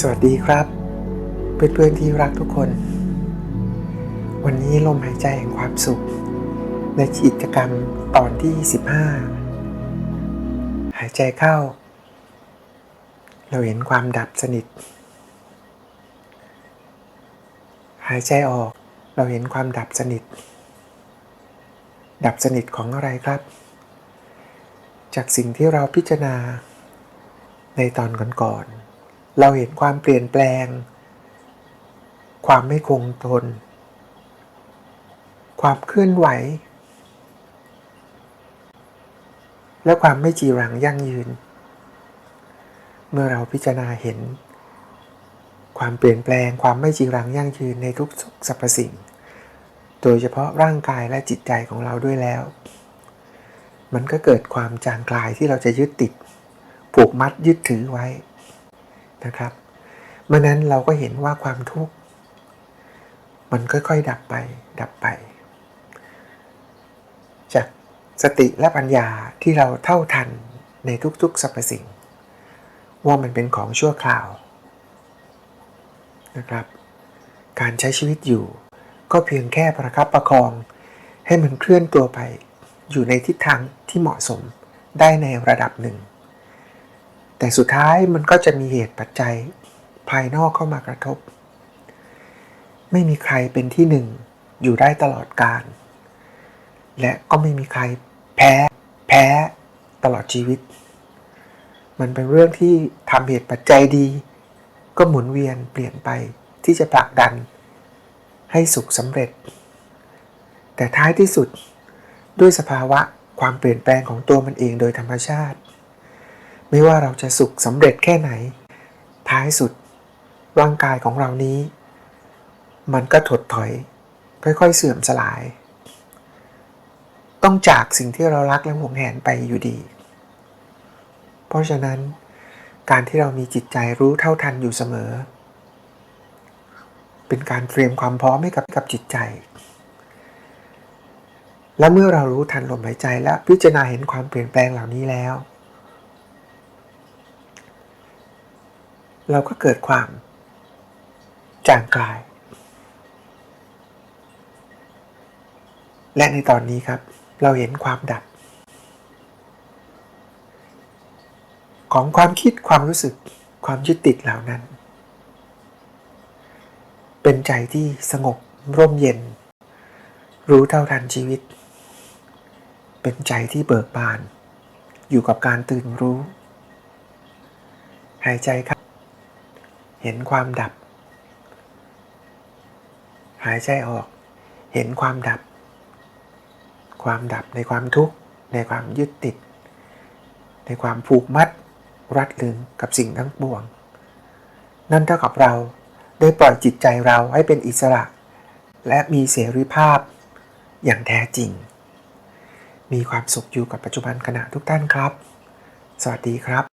สวัสดีครับ เพื่อนๆที่รักทุกคน วันนี้ลมหายใจแห่งความสุข ในกิจกรรมตอนที่ 15 หายใจเข้า เราเห็นความดับสนิท หายใจออกเราเห็นความดับสนิท ดับสนิทของอะไรครับ จากสิ่งที่เราพิจารณาในตอนก่อนๆ เราเห็นความเปลี่ยนแปลง ความไม่คงทน ความเคลื่อนไหว และความไม่จีรังยั่งยืน เมื่อเราพิจารณาเห็น ความเปลี่ยนแปลงความไม่จีรังยั่งยืนในทุกสรรพสิ่ง โดยเฉพาะร่างกายและจิตใจของเราด้วยแล้ว มันก็เกิดความจางคลายที่เราจะยึดติด ผูกมัดยึดถือไว้ นะครับเมื่อนั้นเราก็เห็นว่าความทุกข์มันค่อยๆ ดับไป ดับไป จากสติและปัญญาที่เราเท่าทันในทุกๆสรรพสิ่ง ว่ามันเป็นของชั่วคราวนะครับ การใช้ชีวิตอยู่ก็เพียงแค่ประคับประคอง ให้มันเคลื่อนตัวไป อยู่ในทิศทางที่เหมาะสมได้ในระดับหนึ่ง แต่สุดท้ายมันก็จะมีเหตุปัจจัยภายนอกเข้ามากระทบ ไม่มีใครเป็นที่หนึ่งอยู่ได้ตลอดกาลและก็ไม่มีใครแพ้แพ้ตลอดชีวิต มันเป็นเรื่องที่ทำเหตุปัจจัยดี ก็หมุนเวียนเปลี่ยนไปที่จะผลักดัน ให้สุขสำเร็จ แต่ท้ายที่สุดด้วยสภาวะความเปลี่ยนแปลงของตัวมันเองโดยธรรมชาติ ไม่ว่าเราจะสุขสำเร็จแค่ไหน ท้ายสุด ร่างกายของเรานี้ มันก็ถดถอย ค่อยๆเสื่อมสลาย ต้องจากสิ่งที่เรารักและหวงแหนไปอยู่ดี เพราะฉะนั้น การที่เรามีจิตใจรู้เท่าทันอยู่เสมอ เป็นการเตรียมความพร้อมให้กับกับจิตใจและเมื่อเรารู้ทันลมหายใจและพิจารณาเห็นความเปลี่ยนแปลงเหล่านี้แล้ว เราก็เกิดความจางคลาย และในตอนนี้ครับ เราเห็นความดับ ของความคิดความรู้สึกความยึดติดเหล่านั้น เป็นใจที่สงบร่มเย็น รู้เท่าทันชีวิต เป็นใจที่เบิกบาน อยู่กับการตื่นรู้ หายใจครับ เห็นความดับ หายใจออก เห็นความดับ ความดับในความทุกข์ ในความยึดติด ในความผูกมัด รัดลึงกับสิ่งทั้งปวง นั่นเท่ากับเราได้ปล่อยจิตใจเราให้เป็นอิสระ และมีเสรีภาพอย่างแท้จริง มีความสุขอยู่กับปัจจุบันขณะทุกท่านครับ สวัสดีครับ